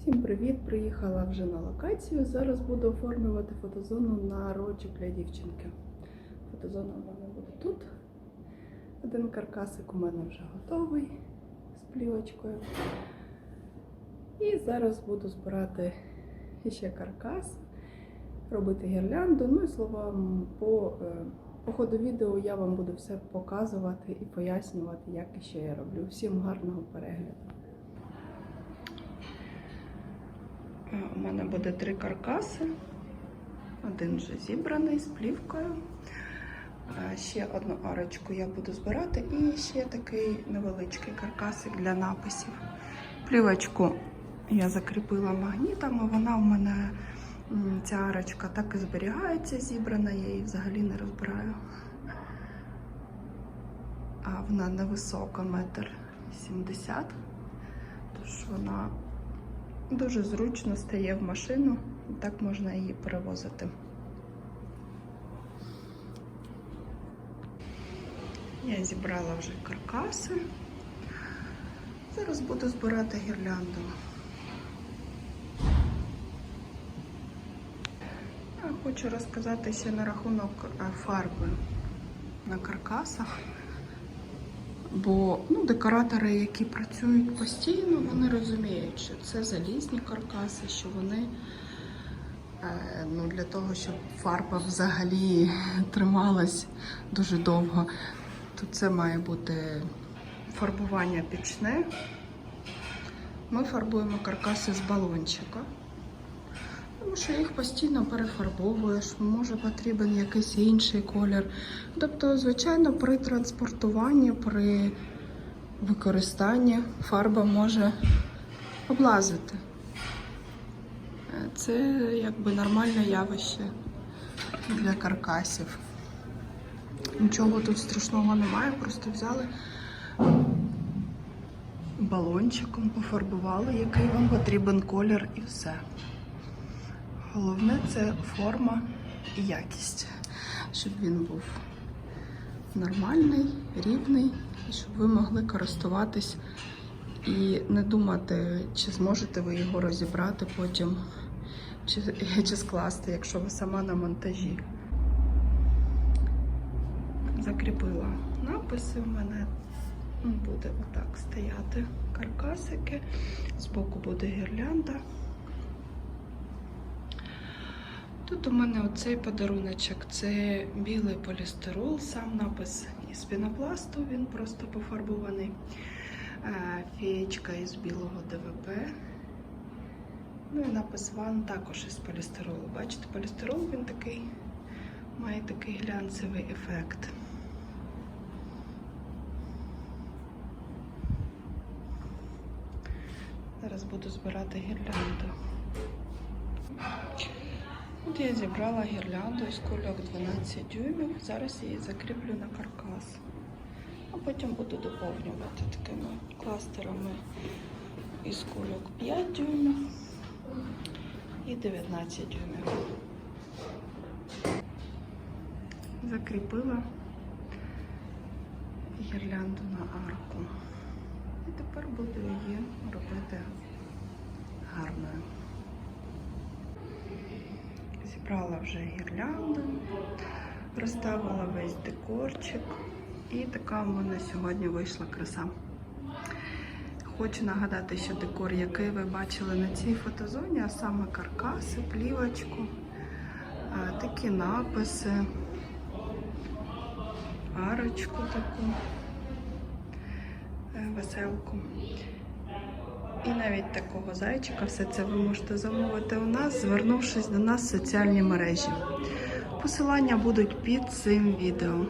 Всім привіт! Приїхала вже на локацію. Зараз буду оформлювати фотозону на роджик для дівчинки. Фотозона в мене буде тут. Один каркасик у мене вже готовий з плівочкою. І зараз буду збирати ще каркас, робити гірлянду. Ну і словом, по, е, по ходу відео я вам буду все показувати і пояснювати, як і що я роблю. Всім гарного перегляду! У мене буде три каркаси. Один вже зібраний з плівкою. Е, Ще одну арочку я буду збирати і ще такий невеличкий каркасик для написів. Плівочку я закріпила магнітом, і вона у мене ця арочка так і зберігається зібрана, я її взагалі не розбираю. А вона невисока, метр сімдесят, тож вона Дуже зручно стає в машину, так можна її перевозити. Я зібрала вже каркаси. Зараз буду збирати гірлянду. Хочу розказати ще на рахунок е, фарби на каркасах. Бо ну, декоратори, які працюють постійно, вони розуміють, що це залізні каркаси, що вони е, ну, для того, щоб фарба взагалі трималась дуже довго, то це має бути фарбування пічне. Ми фарбуємо каркаси з балончика. Тому що їх постійно перефарбовуєш, може потрібен якийсь інший колір. Тобто, звичайно, при транспортуванні, при використанні фарба може облазити. Це якби нормальне явище для каркасів. Нічого тут страшного немає, просто взяли балончиком, пофарбували, який вам потрібен колір і все. Головне це форма і якість, щоб він був нормальний, рівний, щоб ви могли користуватись і не думати, чи зможете ви його розібрати потім, чи, чи скласти, якщо ви сама на монтажі. Закріпила написи. У мене буде отак стояти каркасики, збоку буде гірлянда. Тут у мене оцей подаруночок це білий полістирол, сам напис із пінопласту, він просто пофарбований. Е, Фієчка із білого ДВП. Ну і напис ван також із полістиролу. Бачите, полістирол він такий має такий глянцевий ефект. Зараз буду збирати гірлянду. Я зібрала гірлянду із кульок 12 дюймів. Зараз її закріплю на каркас. А потім буду доповнювати такими кластерами із кульок 5 дюймів і 19 дюймів. Закріпила гірлянду на арку. І тепер буду її робити гарною. Зібрала вже гірлянду, розставила весь декорчик. І така в мене сьогодні вийшла краса. Хочу нагадати, що декор, який ви бачили на цій фотозоні, а саме каркаси, плівочку, такі написи, арочку таку, е, веселку. І навіть такого зайчика, все це ви можете замовити у нас, звернувшись до нас в соціальні мережі. Посилання будуть під цим відео.